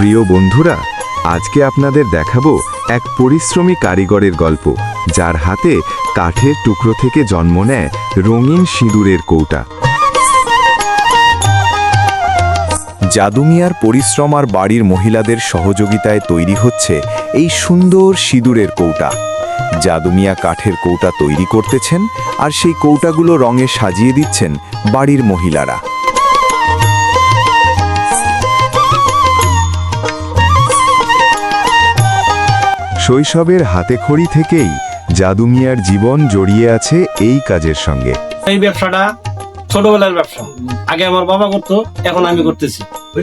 প্রিয় বন্ধুরা, আজকে আপনাদের দেখাবো এক পরিশ্রমী কারিগরের গল্প, যার হাতে কাঠের টুকরো থেকে জন্ম নেয় রঙিন সিঁদুরের কৌটা। জাদুমিয়ার পরিশ্রম আর বাড়ির মহিলাদের সহযোগিতায় তৈরি হচ্ছে এই সুন্দর সিঁদুরের কৌটা। জাদুমিয়া কাঠের কৌটা তৈরি করতেছেন আর সেই কৌটাগুলো রঙে সাজিয়ে দিচ্ছেন বাড়ির মহিলারা। শৈশবের হাতেখড়ি থেকেই জাদুমিয়ার জীবন জড়িয়ে আছে এই কাজের সঙ্গে। এই ব্যবসাটা ছোটবেলার ব্যবসা। আগে আমার বাবা করতো এখন আমি করতেছি।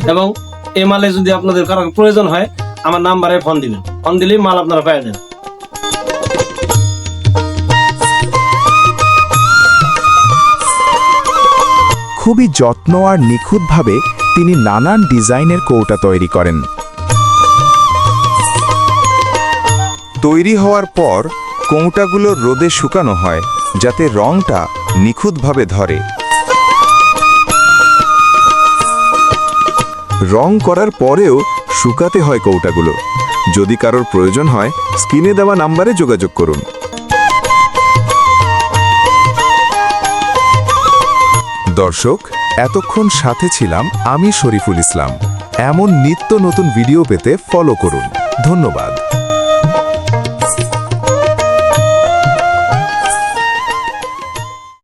এবং এই মালে যদি আপনাদের কারও প্রয়োজন হয় আমার নাম্বারে ফোন দিবেন। ফোন দিলেই মাল আপনারা পেয়ে যাবেন। খুবই যত্ন আর নিখুঁতভাবে তিনি নানান ডিজাইনের কৌটা তৈরি করেন। তৈরি হওয়ার পর কৌটাগুলো রোদে শুকানো হয়, যাতে রংটা নিখুঁতভাবে ধরে। রং করার পরেও শুকাতে হয় কৌটাগুলো। যদি কারোর প্রয়োজন হয়, স্ক্রিনে দেওয়া নাম্বারে যোগাযোগ করুন। দর্শক, এতক্ষণ সাথে ছিলাম আমি শরীফুল ইসলাম। এমন নিত্য নতুন ভিডিও পেতে ফলো করুন। ধন্যবাদ।